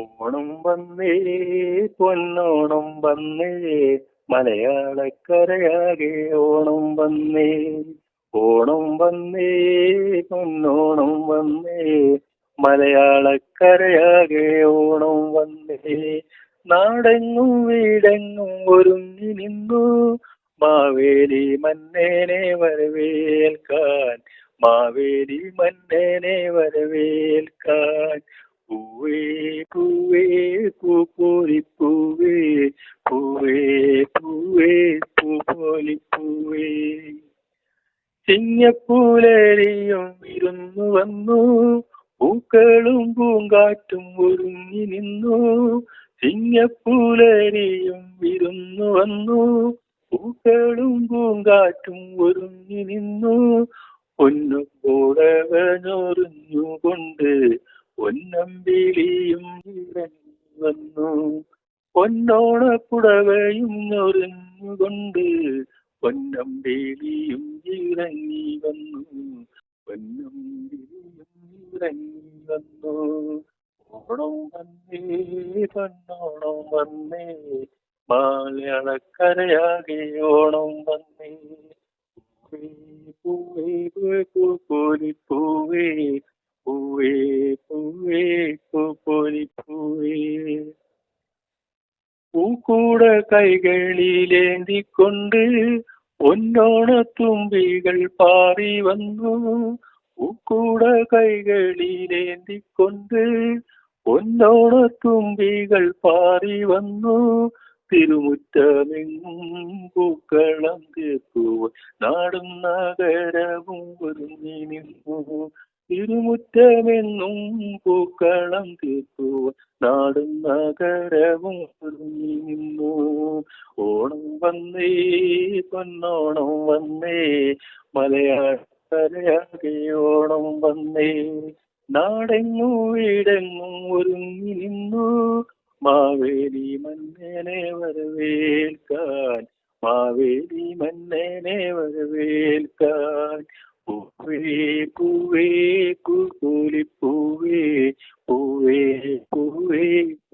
ഓണം വന്നേ പൊന്നോണം വന്നേ മലയാളക്കരയാകെ ഓണം വന്നേ. ഓണം വന്നേ പൊന്നോണം വന്നേ മലയാളക്കരയാകെ ഓണം വന്നേ. നാടെങ്ങും വീടെങ്ങും ഒരുങ്ങി നിന്നു മാവേലി മന്നേനെ വരവേൽക്കാൻ. മാവേലി മന്നേനെ പൂവേ പൂവേ പൂപ്പോലി പൂവേ പൂവേ പൂവേ പൂപ്പോലി പൂവേ. ചിങ്ങപ്പൂലരിയും വിരുന്നു വന്നു പൂക്കളും പൂങ്കാറ്റും ഒരുങ്ങി നിന്നു. ചിങ്ങപ്പൂലരിയും വിരുന്നു വന്നു പൂക്കളും പൂങ്കാറ്റും ഒരുങ്ങി നിന്നു. പൊന്നു കൂടവനൊറിഞ്ഞുകൊണ്ട് പൊന്നമ്പിളിയും വന്നു. പൊന്നോണപ്പുടവയും ഞൊറിഞ്ഞുകൊണ്ട് പൊന്നമ്പിളിയും ഇറങ്ങി വന്നു. പൊന്നമ്പിളിയും ഇറങ്ങി വന്നു. ഓണം വന്നേ പൊന്നോണം വന്നേ. മാലയാളക്കരയാകെ ഓണം വന്നേ. പൂവേ പൂവേ പൂവേ പൂവേ പൂവേ പൂപ്പോലി പൂവേ പൂക്കൂട കൈകളിലേന്തിക്കൊണ്ട് തുമ്പികൾ പാറി വന്നു. പൂക്കൂട കൈകളിലേന്തിക്കൊണ്ട് തുമ്പികൾ പാറി വന്നു. തിരുമുറ്റമെങ്ങും പൂക്കളം തീർക്കുവാൻ നാടും നഗരവും ഒരുങ്ങി നിന്നു. തിരുമുറ്റമെന്നും പൂക്കളം തീർക്കുവാൻ നാടും നഗരവും ഓണം വന്നേ പൊന്നോണം വന്നേ മലയാളക്കരയാകെ ഓണം വന്നേ നാടെങ്ങും വീടെങ്ങും ഒരുങ്ങി നിന്നു. മാവേലി മന്നനെ വരവേൽക്കാൻ പൂവേ പൂവേ പൂക്കോലി പൂവേ പൂവേ പൂവേ പൂക്കോലി പൂവേ.